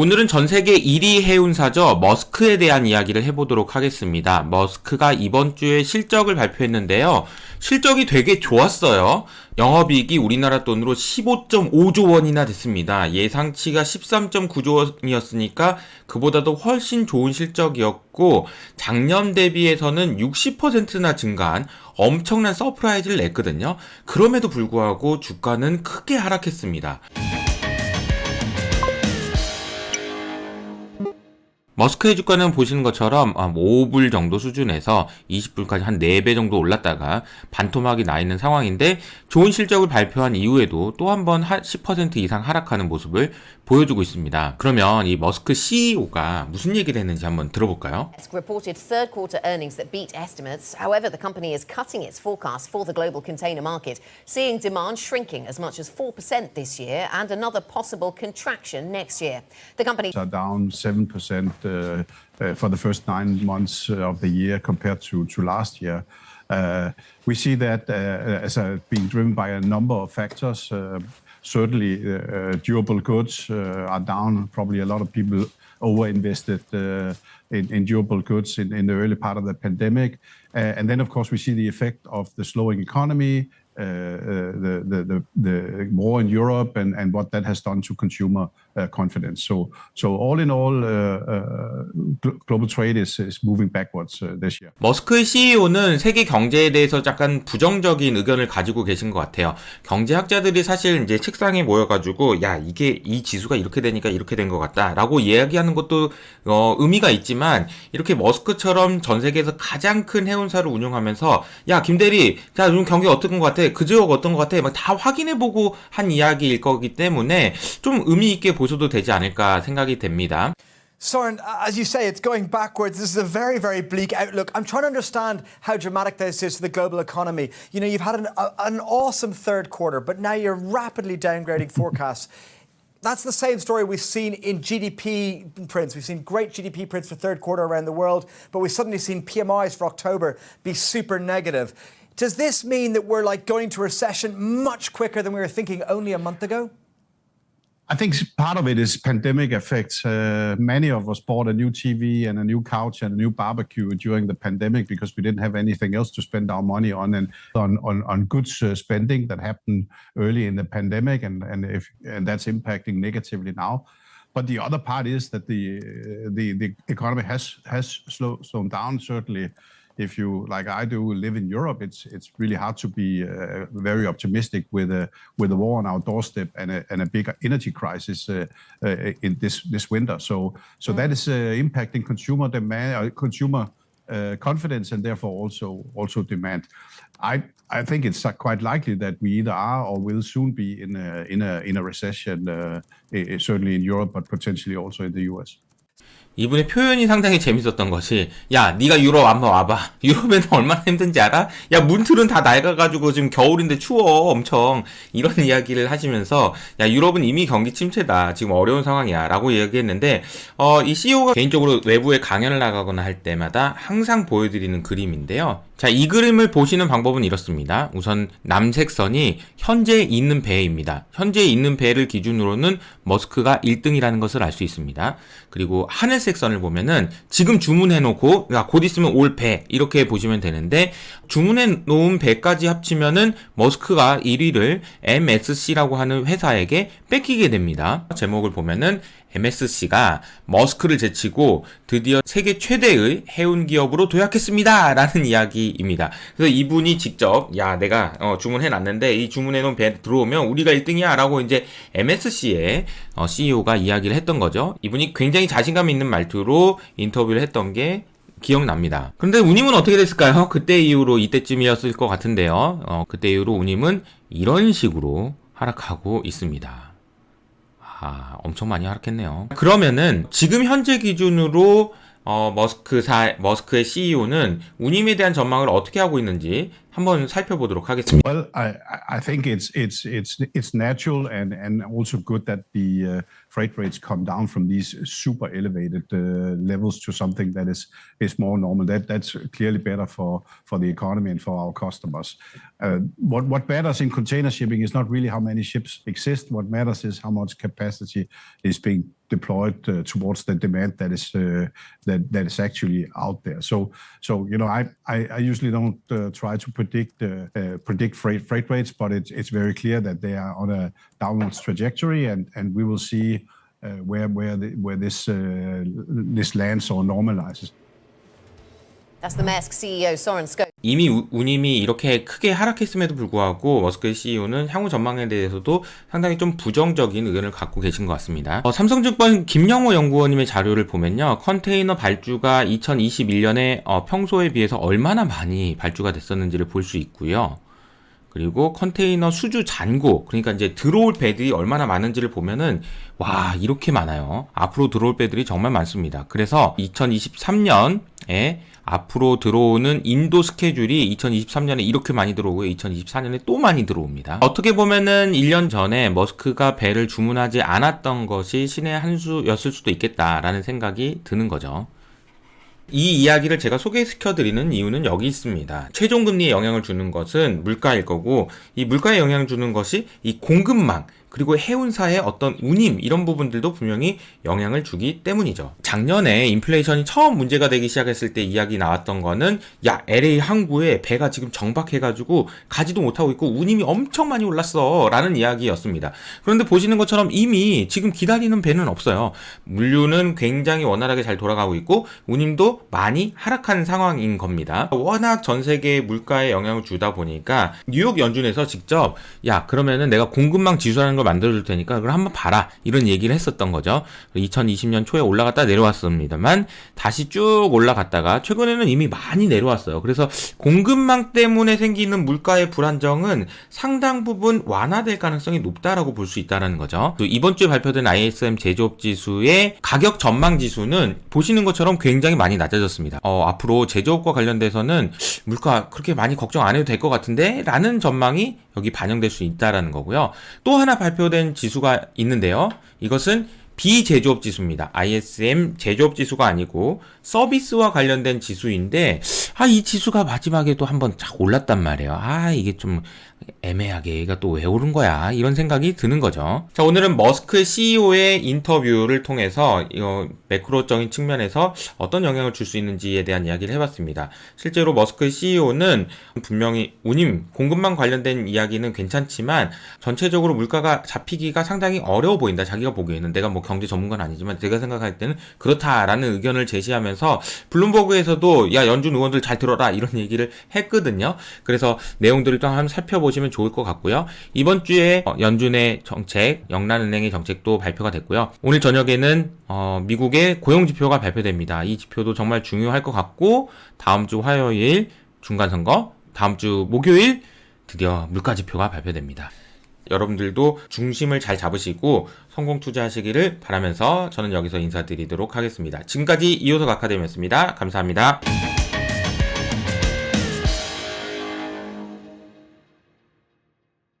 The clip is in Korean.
오늘은 전 세계 1위 해운사죠. 머스크에 대한 이야기를 해보도록 하겠습니다. 머스크가 이번 주에 실적을 발표했는데요. 실적이 되게 좋았어요. 영업이익이 우리나라 돈으로 15.5조 원이나 됐습니다. 예상치가 13.9조 원이었으니까 그보다도 훨씬 좋은 실적이었고 작년 대비해서는 60%나 증가한 엄청난 서프라이즈를 냈거든요. 그럼에도 불구하고 주가는 크게 하락했습니다. 머스크의 주가는 보시는 것처럼 5불 정도 수준에서 20불까지 한 4배 정도 올랐다가 반토막이 나 있는 상황인데 좋은 실적을 발표한 이후에도 또 한 번 10% 이상 하락하는 모습을 보여주고 있습니다. 그러면 이 머스크 CEO가 무슨 얘기를 했는지 한번 들어볼까요? Reported third quarter earnings that beat estimates. However, the company is cutting its forecast for the global container market, seeing demand shrinking as much as 4% this year and another possible contraction next year. The company are down 7% uh, uh, for the first nine months of the year compared to, last year. Uh, we see that uh, as uh, being driven by a number of factors. Uh, certainly, uh, uh, durable goods uh, are down. Probably a lot of people overinvested uh, in, durable goods in, the early part of the pandemic. Uh, and then, of course, we see the effect of the slowing economy, uh, uh, the, war in Europe, and, what that has done to consumer uh, confidence. So, so all in all, uh, uh, gl- global trade is, is moving backwards uh, this year. 머스크의 CEO는 세계 경제에 대해서 약간 부정적인 의견을 가지고 계신 것 같아요. 경제학자들이 사실 이제 책상에 모여가지고 야 이게 이 지수가 이렇게 되니까 이렇게 된 것 같다라고 이야기하는 것도 어, 의미가 있지만 이렇게 머스크처럼 전 세계에서 가장 큰 해운사를 운영하면서 야 김대리 자 요즘 경기 어떤 것 같아 그 지역 어떤 것 같아 막 다 확인해보고 한 이야기일 거기 때문에 좀 의미 있게 보셔도 되지 않을까 생각이 됩니다. Soren, as you say, it's going backwards. This is a very, very bleak outlook. I'm trying to understand how dramatic this is to the global economy. You know, you've had an, a, an awesome third quarter, but now you're rapidly downgrading forecasts. That's the same story we've seen in GDP prints. We've seen great GDP prints for third quarter around the world, but we've suddenly seen PMIs for October be super negative. Does this mean that we're like going to recession much quicker than we were thinking only a month ago? I think part of it is pandemic effects. Uh, many of us bought a new TV and a new couch and a new barbecue during the pandemic because we didn't have anything else to spend our money on and on on, on goods uh, spending that happened early in the pandemic and and if and that's impacting negatively now. But the other part is that the uh, the the economy has has slowed slowed down certainly if you like I do live in Europe, it's it's really hard to be uh, very optimistic with a with a war on our doorstep and a, and a big energy crisis uh, uh, in this this winter. So so that is uh, impacting consumer demand, uh, consumer uh, confidence, and therefore also also demand. I I think it's quite likely that we either are or will soon be in a in a in a recession, uh, certainly in Europe, but potentially also in the U.S. 이분의 표현이 상당히 재밌었던 것이 야 네가 유럽 한번 와봐. 유럽에는 얼마나 힘든지 알아? 야 문틀은 다 낡아가지고 지금 겨울인데 추워 엄청. 이런 이야기를 하시면서 야 유럽은 이미 경기 침체다. 지금 어려운 상황이야. 라고 이야기했는데 어, 이 CEO가 개인적으로 외부에 강연을 나가거나 할 때마다 항상 보여드리는 그림인데요 자 이 그림을 보시는 방법은 이렇습니다. 우선 남색 선이 현재 있는 배입니다. 현재 있는 배를 기준으로는 머스크가 1등이라는 것을 알 수 있습니다. 그리고 하늘색 선을 보면은 지금 주문해 놓고 야, 곧 있으면 올 배 이렇게 보시면 되는데 주문해 놓은 배까지 합치면은 머스크가 1위를 MSC라고 하는 회사에게 뺏기게 됩니다. 제목을 보면은 MSC가 머스크를 제치고 드디어 세계 최대의 해운 기업으로 도약했습니다. 라는 이야기입니다. 그래서 이분이 직접, 야, 내가 어, 주문해 놨는데 이 주문해 놓은 배 들어오면 우리가 1등이야. 라고 이제 MSC의 어, CEO가 이야기를 했던 거죠. 이분이 굉장히 자신감 있는 말투로 인터뷰를 했던 게 기억납니다. 그런데 운임은 어떻게 됐을까요? 그때 이후로 이때쯤이었을 것 같은데요. 어, 그때 이후로 운임은 이런 식으로 하락하고 있습니다. 아, 엄청 많이 하락했네요. 그러면은 지금 현재 기준으로 어, 머스크사 머스크의 CEO는 운임에 대한 전망을 어떻게 하고 있는지 한번 살펴보도록 하겠습니다. Well, I, I- I think it's it's it's it's natural and and also good that the uh, freight rates come down from these super elevated uh, levels to something that is is more normal. That that's clearly better for for the economy and for our customers. Uh, what what matters in container shipping is not really how many ships exist. What matters is how much capacity is being deployed uh, towards the demand that is uh, that that is actually out there. So so you know I I, I usually don't uh, try to predict uh, uh, predict freight freight rates, but it's it's very clear that they are on a downwards trajectory, and and we will see uh, where where the, where this this lands or normalizes. 이미 우- 운임이 이렇게 크게 하락했음에도 불구하고 머스크 CEO는 향후 전망에 대해서도 상당히 좀 부정적인 의견을 갖고 계신 것 같습니다. 어, 삼성증권 김영호 연구원님의 자료를 보면요. 컨테이너 발주가 2021년에 어, 평소에 비해서 얼마나 많이 발주가 됐었는지를 볼 수 있고요. 그리고 컨테이너 수주 잔고, 그러니까 이제 들어올 배들이 얼마나 많은지를 보면은, 와, 이렇게 많아요. 앞으로 들어올 배들이 정말 많습니다. 그래서 2023년에 앞으로 들어오는 인도 스케줄이 2023년에 이렇게 많이 들어오고 2024년에 또 많이 들어옵니다. 어떻게 보면은 1년 전에 머스크가 배를 주문하지 않았던 것이 신의 한 수였을 수도 있겠다라는 생각이 드는 거죠. 이 이야기를 제가 소개시켜드리는 이유는 여기 있습니다. 최종금리에 영향을 주는 것은 물가일 거고, 이 물가에 영향을 주는 것이 이 공급망, 그리고 해운사의 어떤 운임, 이런 부분들도 분명히 영향을 주기 때문이죠. 작년에 인플레이션이 처음 문제가 되기 시작했을 때 이야기 나왔던 거는, 야, LA 항구에 배가 지금 정박해가지고 가지도 못하고 있고, 운임이 엄청 많이 올랐어. 라는 이야기였습니다. 그런데 보시는 것처럼 이미 지금 기다리는 배는 없어요. 물류는 굉장히 원활하게 잘 돌아가고 있고, 운임도 많이 하락한 상황인 겁니다. 워낙 전 세계 물가에 영향을 주다 보니까 뉴욕 연준에서 직접 야 그러면은 내가 공급망 지수라는 걸 만들어 줄 테니까 그걸 한번 봐라 이런 얘기를 했었던 거죠. 2020년 초에 올라갔다 내려왔습니다만 다시 쭉 올라갔다가 최근에는 이미 많이 내려왔어요. 그래서 공급망 때문에 생기는 물가의 불안정은 상당 부분 완화될 가능성이 높다라고 볼 수 있다라는 거죠. 또 이번 주에 발표된 ISM 제조업 지수의 가격 전망 지수는 보시는 것처럼 굉장히 많이 낮아졌습니다. 어, 앞으로 제조업과 관련돼서는 물가 그렇게 많이 걱정 안 해도 될 것 같은데 라는 전망이 여기 반영될 수 있다라는 거고요. 또 하나 발 표된 지수가 있는데요. 이것은 비제조업 지수입니다. ISM 제조업 지수가 아니고 서비스와 관련된 지수인데 아 이 지수가 마지막에 또 한번 착 올랐단 말이에요. 아 이게 좀 애매하게 얘가 또 왜 오른 거야 이런 생각이 드는 거죠. 자 오늘은 머스크 CEO의 인터뷰를 통해서 이거 매크로적인 측면에서 어떤 영향을 줄 수 있는지에 대한 이야기를 해봤습니다. 실제로 머스크 CEO는 분명히 운임 공급망 관련된 이야기는 괜찮지만 전체적으로 물가가 잡히기가 상당히 어려워 보인다. 자기가 보기에는 내가 뭐 경제 전문가는 아니지만 제가 생각할 때는 그렇다라는 의견을 제시하면 서 블룸버그에서도 야 연준 의원들 잘 들어라 이런 얘기를 했거든요. 그래서 내용들을 좀 한번 살펴보시면 좋을 것 같고요. 이번 주에 어, 연준의 정책, 영란은행의 정책도 발표가 됐고요. 오늘 저녁에는 어, 미국의 고용 지표가 발표됩니다. 이 지표도 정말 중요할 것 같고 다음 주 화요일 중간 선거, 다음 주 목요일 드디어 물가 지표가 발표됩니다. 여러분들도 중심을 잘 잡으시고 성공 투자하시기를 바라면서 저는 여기서 인사드리도록 하겠습니다. 지금까지 이호석 아카데미였습니다. 감사합니다.